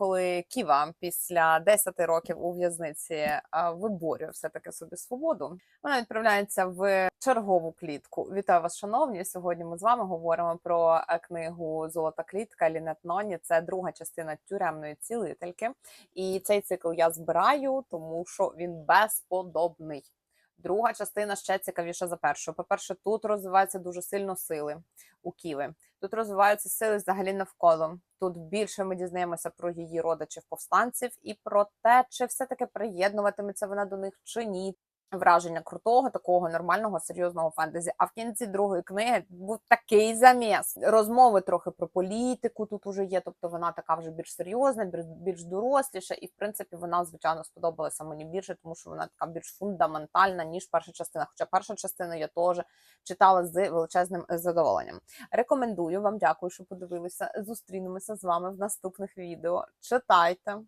коли Ківа після 10 років у в'язниці виборює все таки собі свободу. Вона відправляється в чергову клітку. Вітаю вас, шановні. Сьогодні ми з вами говоримо про е, книгу Золота клітка Лінет Ноні. Це друга частина тюремної цілительки. І цей цикл я збираю, тому що він безподобний. Друга частина ще цікавіша за першу. По-перше, тут розвиваються дуже сильно сили у Ківи. Тут розвиваються сили взагалі навколо. Тут більше ми дізнаємося про її родичів повстанців і про те, чи все-таки приєднуватиметься вона до них чи ні. Враження крутого, такого нормального, серйозного фентезі. А в кінці другої книги був такий заміс. Розмови трохи про політику тут уже є. Тобто вона така вже більш серйозна, більш, доросліша, і в принципі вона звичайно сподобалася мені більше, тому що вона така більш фундаментальна ніж перша частина. Хоча перша частина я теж читала з величезним задоволенням. Рекомендую вам, дякую, що подивилися. Зустрінемося з вами в наступних відео. Читайте.